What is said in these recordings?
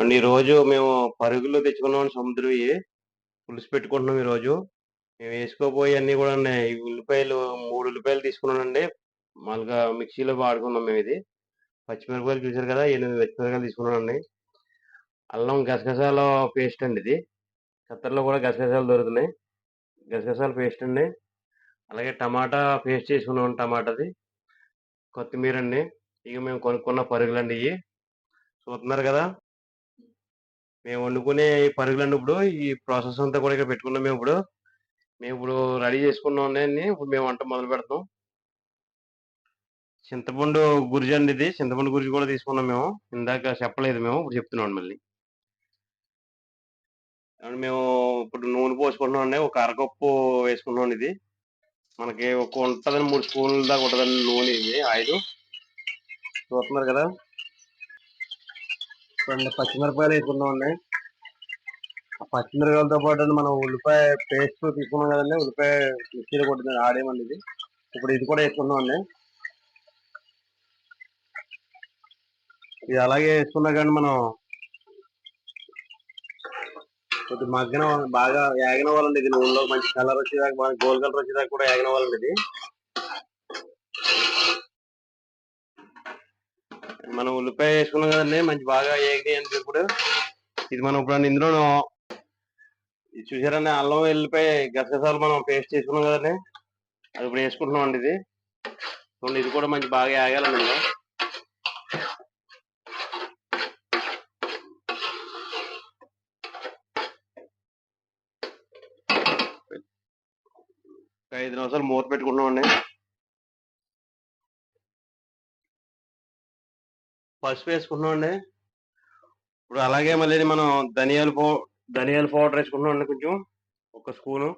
And ఈ రోజు మేము పరుగులు తెచ్చుకున్నాం సముద్రవి పులుసు పెట్టుకుంటున్నాం ఈ రోజు మేము వేసుకోబోయే అన్నీ కూడా ఉన్నాయి. ఉల్లిపాయలు మూడు ఉల్లిపాయలు తీసుకున్నానండి. మామూలుగా మిక్సీలో వాడుకున్నాం మేము ఇది. పచ్చిమిరపకాయలు చూసారు కదా ఎనిమిది పచ్చిమిరపకాయలు తీసుకున్నానండి. అల్లం గసగసాల పేస్ట్ అండి ఇది. ఖత్తర్లో కూడా గసగసాలు దొరుకుతున్నాయి. గసగసాల పేస్ట్ అండి. అలాగే టమాటా పేస్ట్ చేసుకున్నాం టమాటాది. కొత్తిమీర అండి ఇక మేము కొనుక్కున్న పరుగులండి ఇవి చూస్తున్నారు కదా. మేము వండుకునే ఈ ఇప్పుడు ఈ ప్రాసెస్ అంతా కూడా ఇక్కడ పెట్టుకున్నాం మేము ఇప్పుడు. మేము ఇప్పుడు రెడీ చేసుకున్నాం అన్ని. ఇప్పుడు మేము వంట మొదలు పెడతాం. చింతపండు గురిజి అండి ఇది. చింతపండు గురిజి కూడా తీసుకున్నాం మేము. ఇందాక చెప్పలేదు మేము. ఇప్పుడు చెప్తున్నాం మళ్ళీ. మేము ఇప్పుడు నూనె పోసుకుంటున్నాం అండి. ఒక అరకప్పు వేసుకున్నాం ఇది. మనకి ఒక ఉంటుందని మూడు స్పూన్ల దాకా ఉంటుందండి నూనె ఇది ఆయిల్. చూస్తున్నారు కదా. రెండు పచ్చిమిరపకాయలు వేసుకుందాం అండి. పచ్చిమిరపకాయలతో పాటు మనం ఉల్లిపాయ పేస్ట్ తీసుకున్నాం కదండి ఉల్లిపాయ మిక్సీలో కొట్టింది ఆడేమండి ఇది. ఇప్పుడు ఇది కూడా వేసుకుందాం అండి. ఇది అలాగే వేసుకున్నా కానీ మనం కొద్ది మగ్గన బాగా యాగిన వాళ్ళండి ఇది నూనెలో. మంచి కలర్ వచ్చేదాకా బాగా గోల్డ్ కలర్ వచ్చేదాకా కూడా యాగిన వాళ్ళండి ఇది. మనం ఉల్లిపాయ వేసుకున్నాం కదండి మంచి బాగా ఏగి అంటే ఇప్పుడు. ఇది మనం ఇప్పుడు ఇందులో ఇది చూసారండి అల్లం వెల్లిపాయ గసగసాలు మనం పేస్ట్ చేసుకున్నాం కదండి. అది ఇప్పుడు వేసుకుంటున్నాం అండి ఇది. చూడండి ఇది కూడా మంచి బాగా ఆగాలండి ఇందులో. ఐదు నిమిషాలు మూత పెట్టుకుంటున్నాం అండి. పసుపు వేసుకుంటున్నాం అండి ఇప్పుడు అలాగే మళ్ళీ మనం ధనియాల పౌ ధనియాల పౌడర్ వేసుకుంటున్నాం అండి కొంచెం ఒక స్పూను.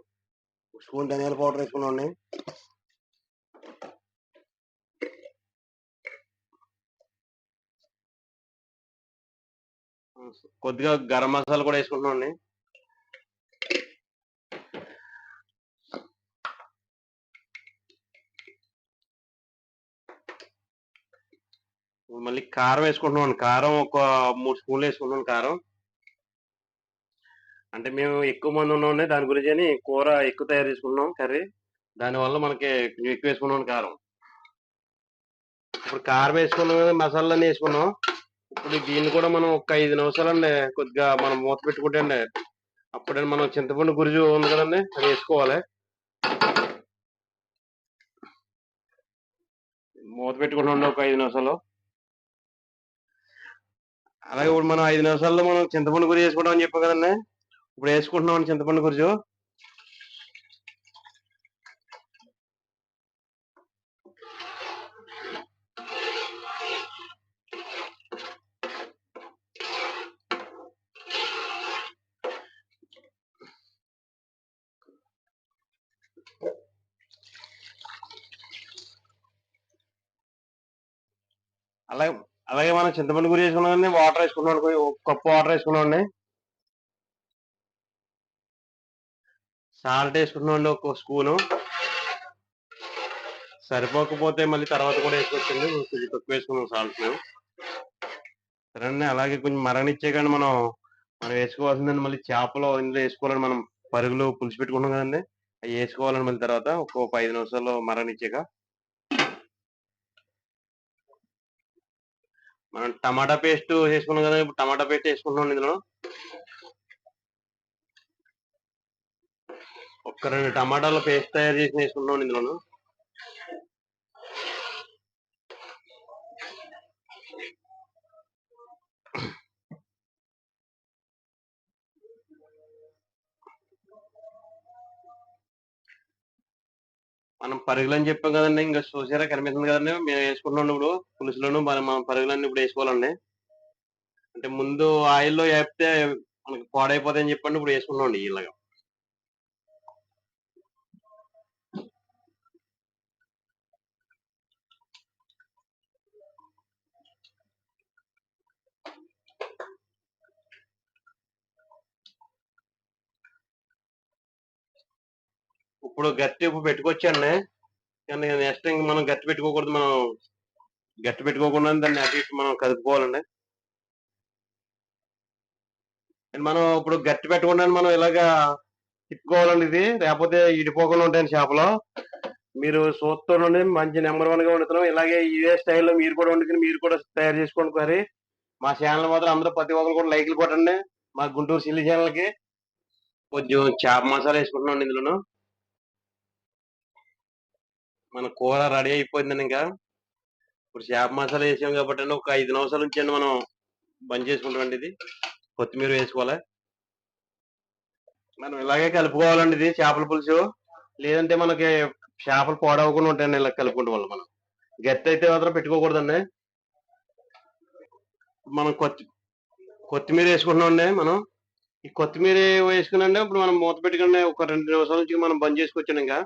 ఒక స్పూన్ ధనియాల పౌడర్ వేసుకున్నాం కొద్దిగా గరం మసాలా కూడా వేసుకుంటున్నాం మళ్ళీ కారం వేసుకుంటున్నాం. కారం ఒక మూడు స్పూన్లు వేసుకుంటున్నాం కారం. అంటే మేము ఎక్కువ మంది ఉన్నాం దాని గురించి అని కూర ఎక్కువ తయారు చేసుకున్నాం కర్రీ. దానివల్ల మనకి కొంచెం ఎక్కువ వేసుకున్నాం కారం. ఇప్పుడు కారం వేసుకున్నాం కదా మసాలాన్ని వేసుకున్నాం. ఇప్పుడు దీన్ని కూడా మనం ఒక ఐదు నిమిషాలు అండి కొద్దిగా మనం మూత పెట్టుకుంటే అండి అప్పుడే మనం చింతపండు గురుజు ఉంది కదండి అది వేసుకోవాలి. మూత పెట్టుకుంటాం ఒక ఐదు నిమిషాలు. అలాగే ఇప్పుడు మనం ఐదు నిమిషాల్లో మనం చింతపండు గురి వేసుకుంటాం అని చెప్పాం కదండి ఇప్పుడు వేసుకుంటున్నాం చింతపండు గురిజు అలాగే అలాగే మనం చింతపండు గురి వేసుకున్నాం వాటర్ వేసుకున్నాం కప్పు వాటర్ వేసుకున్నాం సాల్ట్ వేసుకున్నాం ఒక స్పూను. సరిపోకపోతే మళ్ళీ తర్వాత కూడా వేసుకోవచ్చండి. కొంచెం తక్కువ వేసుకున్నాం సాల్ట్ మేము. సరే అలాగే కొంచెం మరణిచ్చే కానీ మనం మనం వేసుకోవాల్సిందండి. మళ్ళీ చేపలు ఇందులో వేసుకోవాలని మనం పరుగులు పులుసు పెట్టుకున్నాం కదండి. అవి వేసుకోవాలని మళ్ళీ తర్వాత ఒక ఐదు నిమిషాల్లో మరణిచ్చాక మనం టమాటా పేస్ట్ వేసుకున్నాం కదా ఇప్పుడు టమాటా పేస్ట్ వేసుకుంటున్నాం ఇందులో. ఒక్క రెండు టమాటాల పేస్ట్ తయారు చేసి వేసుకుంటున్నాం ఇందులో మనం పరుగులని చెప్పాం కదండి. ఇంకా చూసారా? కనిపిస్తుంది కదండి. మేము వేసుకుంటున్నాం ఇప్పుడు పులుసులను మనం మనం పరుగులన్నీ ఇప్పుడు వేసుకోవాలండి. అంటే ముందు ఆయిల్లో వేపితే మనకి పాడైపోతాయని చెప్పండి. ఇప్పుడు వేసుకున్నాం ఇలాగా. ఇప్పుడు గట్టి ఉప్పు పెట్టుకొచ్చండి కానీ నెక్స్ట్ ఇంక మనం గట్టి పెట్టుకోకూడదు మనం గట్టి పెట్టుకోకుండా దాన్ని అటు ఇటు మనం కదుపుకోవాలండి. మనం ఇప్పుడు గట్టి పెట్టకుండా మనం ఇలాగా తిప్పుకోవాలండి ఇది. లేకపోతే ఇడిపోకుండా ఉంటాయండి చేపలు. మీరు చూస్తుండండి మంచి నెంబర్ వన్గా వండుతున్నాం. ఇలాగే ఇదే స్టైల్లో మీరు కూడా వండుకుని మీరు కూడా తయారు చేసుకోండి మరి మా ఛానల్ మాత్రం అందరూ ప్రతి ఒక్కరు కూడా లైక్లు కొట్టండి. మా గుంటూరు సిల్లి ఛానల్కి కొంచెం చేప మసాలా వేసుకుంటున్నాం ఇందులోను. మన కూర రెడీ అయిపోయిందండి ఇంకా. ఇప్పుడు చేప మసాలా వేసాం కాబట్టి ఒక ఐదు నిమిషాల నుంచి మనం బంద్ చేసుకుంటామండి ఇది. కొత్తిమీర వేసుకోవాలి? మనం ఇలాగే కలుపుకోవాలండి ఇది చేపల పులుసు. లేదంటే మనకి చేపలు పాడవకుండా ఉంటాయండి ఇలా కలుపుకుంటే వల్ల మనం. గట్టి అయితే మాత్రం పెట్టుకోకూడదండి. మనం కొత్తి కొత్తిమీర వేసుకుంటున్నామండి మనం. ఈ కొత్తిమీర వేసుకున్నాండి ఇప్పుడు మనం మూత పెట్టుకుని ఒక రెండు నిమిషాల నుంచి మనం బంద్ చేసుకొచ్చాను ఇంకా.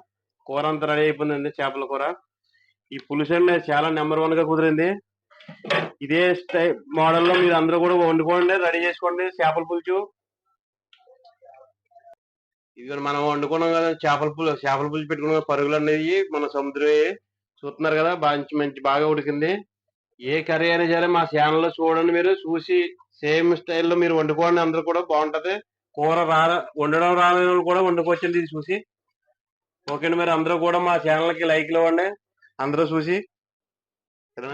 కూర అంతా రెడీ అయిపోయిందండి చేపల కూర. ఈ పులుసు అండి చాలా నెంబర్ వన్గా కుదిరింది. ఇదే స్టై మోడల్లో మీరు అందరూ కూడా వండుకోండి రెడీ చేసుకోండి చేపల పులుసు. ఇది మనం వండుకున్నాం కదా చేపల పులుసు చేపల పులుసు పెట్టుకున్న పరుగులు అనేది మన సముద్రం చూస్తున్నారు కదా మంచి మంచి బాగా ఉడికింది. ఏ కర్రీ అయినా సరే మా ఛానల్లో చూడండి మీరు చూసి సేమ్ స్టైల్లో మీరు వండుకోండి అందరూ కూడా బాగుంటది. కూర రా వండడం రాని కూడా వండుకోవచ్చండి ఇది చూసి. ఓకే అండి మీరు అందరూ కూడా మా ఛానల్కి లైక్లు ఇవ్వండి. అందరూ చూసి. కదా?